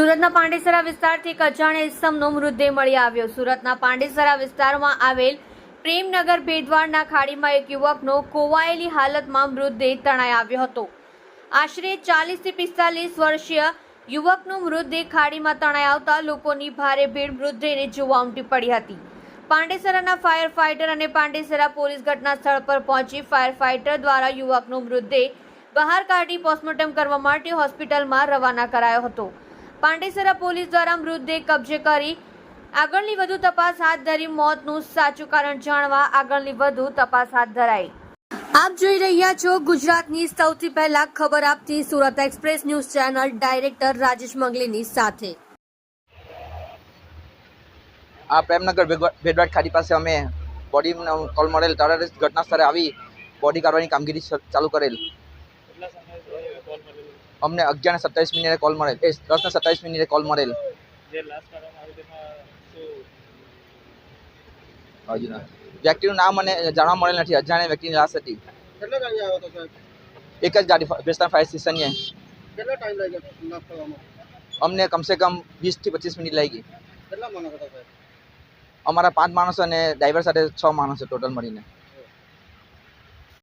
સુરતના પાંડેસરા વિસ્તારથી એક અજાણ્યા ઇસમનો મૃતદેહ મળી આવ્યો. સુરતના પાંડેસરા વિસ્તારમાં આવેલ પ્રેમનગર ભેદવાડના ખાડીમાં એક યુવકનો કોવાયેલી હાલતમાં મૃતદેહ તણાઈ આવ્યો હતો. આશરે ચાલીસથી પિસ્તાલીસ વર્ષીય યુવકનો મૃતદેહ ખાડીમાં તણાઈ આવતા લોકોની ભારે ભીડ મૃતદેહને જોવા ઉમટી પડી હતી. પાંડેસરાના ફાયર ફાઇટર અને પાંડેસરા પોલીસ ઘટના સ્થળ પર પહોંચી ફાયર ફાઇટર દ્વારા યુવકનો મૃતદેહ બહાર કાઢી પોસ્ટમોર્ટમ કરવા માટે હોસ્પિટલમાં રવાના કરાયો હતો. પાંડેસરા પોલીસ દ્વારા મૃતદેહ કબજે કરી આગળની વધુ તપાસ હાથ ધરી મોતનું સાચું કારણ જાણવા આગળની વધુ તપાસ હાથ ધરાઈ. આપ જોઈ રહ્યા છો ગુજરાતની સૌથી પહેલા ખબર આપતી Surat express news channel director Rajesh મંગલીની સાથે. આ પ્રેમનગર ભેડવાડ ખાડી પાસે અમે બોડીનો કોલ મળેલ તરત ઘટના સ્થળે આવી બોડી કાઢવાની કામગીરી ચાલુ કરેલ. અમને અગિયાર ને સત્તાવીસ મિનિટે કોલ મળેલ. એ દસ ને સત્તાવીસ મિનિટે કોલ મળેલ. હજુ વ્યક્તિનું નામ મને જાણવા મળેલ નથી. અજાણ્યા વ્યક્તિની લાશ હતી. કેટલા ટાઈમ આવ્યો હતો સાહેબ? એક જ ગાડી ભેસ્તાન ફાયર સ્ટેશનની અમને કમસે કમ વીસથી પચીસ મિનિટ લાગી. ગઈ કેટલા માણસ હતા સાહેબ? અમારા પાંચ માણસો અને ડ્રાઈવર સાથે છ માણસો ટોટલ મળીને.